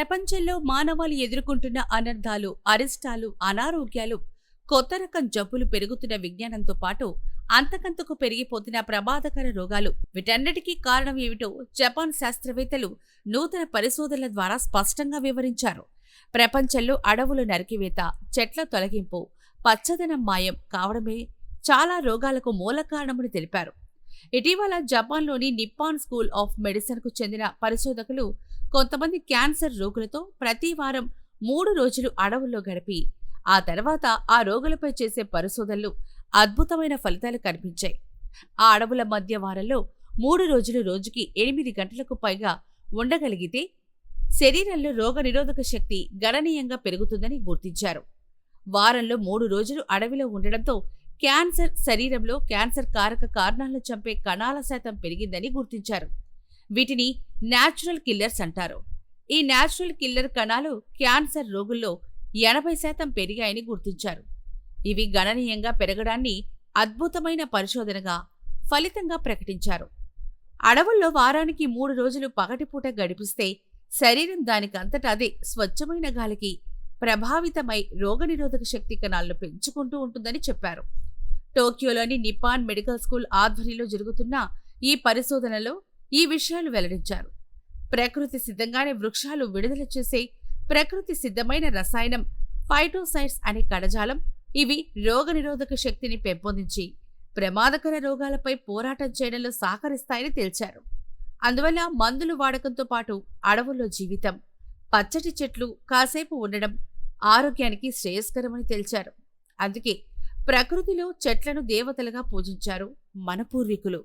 ప్రపంచంలో మానవాళి ఎదుర్కొంటున్న అనర్థాలు అరిష్టాలు అనారోగ్యాలు కొత్త రకం జబ్బులు పెరుగుతున్న విజ్ఞానంతో పాటు అంతకంతకు పెరిగిపోతున్న ప్రమాదకర రోగాలు. వీటన్నిటికీ కారణం ఏమిటో జపాన్ శాస్త్రవేత్తలు నూతన పరిశోధనల ద్వారా స్పష్టంగా వివరించారు. ప్రపంచంలో అడవులు నరికివేత చెట్ల తొలగింపు పచ్చదనం మాయం కావడమే చాలా రోగాలకు మూల కారణమని తెలిపారు. ఇటీవల జపాన్లోని నిప్పాన్ స్కూల్ ఆఫ్ మెడిసిన్కు చెందిన పరిశోధకులు కొంతమంది క్యాన్సర్ రోగులతో ప్రతి వారం మూడు రోజులు అడవుల్లో గడిపి ఆ తర్వాత ఆ రోగులపై చేసే పరిశోధనలు అద్భుతమైన ఫలితాలు కనిపించాయి. ఆ అడవుల మధ్య వారంలో మూడు రోజులు రోజుకి ఎనిమిది గంటలకు పైగా ఉండగలిగితే శరీరంలో రోగనిరోధక శక్తి గణనీయంగా పెరుగుతుందని గుర్తించారు. వారంలో మూడు రోజులు అడవిలో ఉండడంతో క్యాన్సర్ శరీరంలో క్యాన్సర్ కారక కారణాలను చంపే కణాల శాతం పెరిగిందని గుర్తించారు. వీటిని న్యాచురల్ కిల్లర్స్ అంటారు. ఈ న్యాచురల్ కిల్లర్ కణాలు క్యాన్సర్ రోగుల్లో ఎనభై శాతం పెరిగాయని గుర్తించారు. ఇవి గణనీయంగా పెరగడాన్ని అద్భుతమైన పరిశోధనగా ఫలితంగా ప్రకటించారు. అడవుల్లో వారానికి మూడు రోజులు పగటిపూట గడిపిస్తే శరీరం దానికంతటా అదే స్వచ్ఛమైన గాలికి ప్రభావితమై రోగనిరోధక శక్తి కణాలను పెంచుకుంటూ ఉంటుందని చెప్పారు. టోక్యోలోని నిపాన్ మెడికల్ స్కూల్ ఆధ్వర్యంలో జరుగుతున్న ఈ పరిశోధనలో ఈ విషయాలు వెల్లడించారు. ప్రకృతి సిద్ధంగానే వృక్షాలు విడుదల చేసే ప్రకృతి సిద్ధమైన రసాయనం ఫైటోసైడ్స్ అనే కణజాలం ఇవి రోగనిరోధక శక్తిని పెంపొందించి ప్రమాదకర రోగాలపై పోరాటం చేయడంలో సహకరిస్తాయని తేల్చారు. అందువల్ల మందులు వాడకంతో పాటు అడవుల్లో జీవితం పచ్చటి చెట్లు కాసేపు ఉండడం ఆరోగ్యానికి శ్రేయస్కరమని తేల్చారు. అందుకే ప్రకృతిలో చెట్లను దేవతలుగా పూజించారు మన పూర్వీకులు.